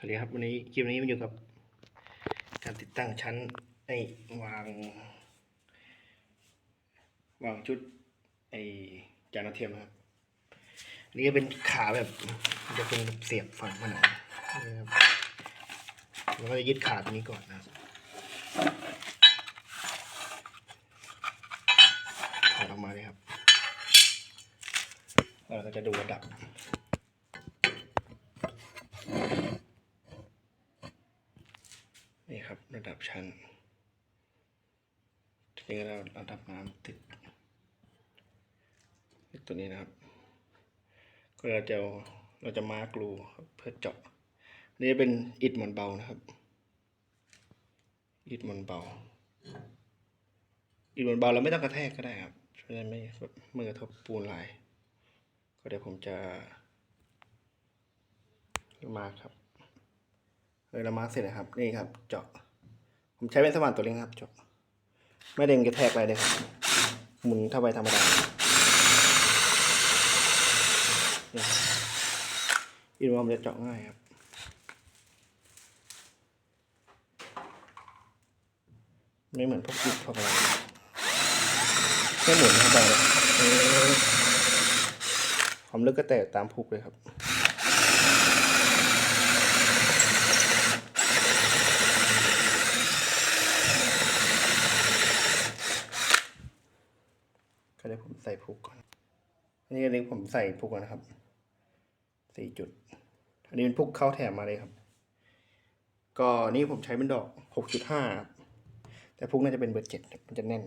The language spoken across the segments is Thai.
สวัสดีครับวันนี้คลิปนี้มาอยู่กับ การติดตั้งชั้นไอ้วาง วางชุดไอ้จานาเทียมครับอันนี้ก็เป็นขาแบบจะเป็นเสียบฝั่งผนังนะครับแล้วก็จะยึดขาตัวนี้ก่อนนะครับถอดออกมาเลยครับเราก็จะดูระดับ นี่ครับระดับชั้นทีนี้เราระดับน้ำติดตัวนี้นะครับ ก็เราจะเราจะมาร์กรูเพื่อเจาะนนี้เป็นอิฐมอนเบานะครับอิฐมอนเบาอิฐมอนเบาเราไม่ต้องกระแทกก็ได้ครับจะได้ไม่มือกระทบปูนลาย ก็เดี๋ยวผมจะมาร์กครับ เลยเรามาเสร็จนะครับ นี่ครับ เจาะ ผมใช้เป็นสว่านตัวเล็กครับ เจาะ ไม่เด้งกระแทกอะไรเลยครับ หมุนเท่าไปธรรมดาอินวอร์มจะเจาะง่ายครับไม่เหมือนพวกอิฐพวกอะไรแค่หมุนเข้าไปเลยเออความลึกก็แตกตามพุกเลยครับ เดี๋ยวผมใส่พุกก่อนอันนี้อันนี้ผมใส่พุกก่อนนะครับสี่จุด อันนี้เป็นพุกเข้าแถมมาเลยครับ ก็นี่ผมใช้เป็นดอกหกจุดห้าแต่พุกน่าจะเป็นเบอร์เจ็ดมันจะแน่น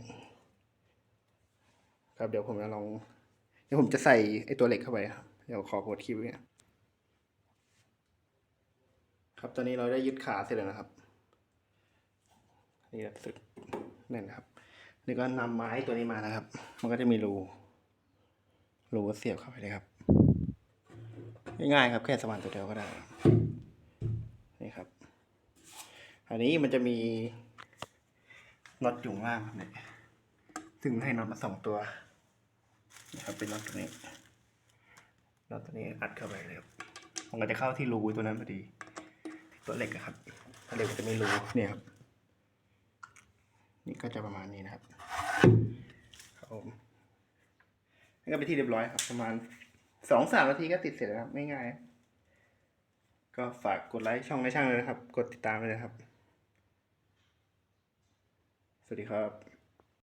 ครับเดี๋ยวผมจะลอง เดี๋ยวผมจะใส่ไอ้ตัวเหล็กเข้าไปครับ เดี๋ยวขอโพดคลิปไว้เนี่ยครับตอนนี้เราได้ยึดขาเสร็จแล้วนะครับ นี่แบบสุดแน่นนะครับ นี่ก็นำไม้ตัวนี้มานะครับ มันก็จะมีรูรูเสียบเข้าไปเลยครับ ง่ายๆครับแค่สว่านตัวเดียวก็ได้ นี่ครับ อันนี้มันจะมีน็อตอยู่ข้างล่างครับเนี่ยซึ่งให้น็อตมาสองตัวนะครับเป็นน็อตตัวนี้น็อตตัวนี้อัดเข้าไปเลยครับมันก็จะเข้าที่รูตัวนั้นพอดี ตัวเหล็กครับตัวเหล็กจะมีรูเนี่ยครับ นี่ก็จะประมาณนี้นะครับครับผมนี่ก็เป็นที่เรียบร้อยครับ ประมาณสองสามนาทีก็ติดเสร็จแล้วครับไม่ง่ายๆก็ฝากกดไลค์ช่องในช่างเลยนะครับ กดติดตามเลยนะครับ สวัสดีครับ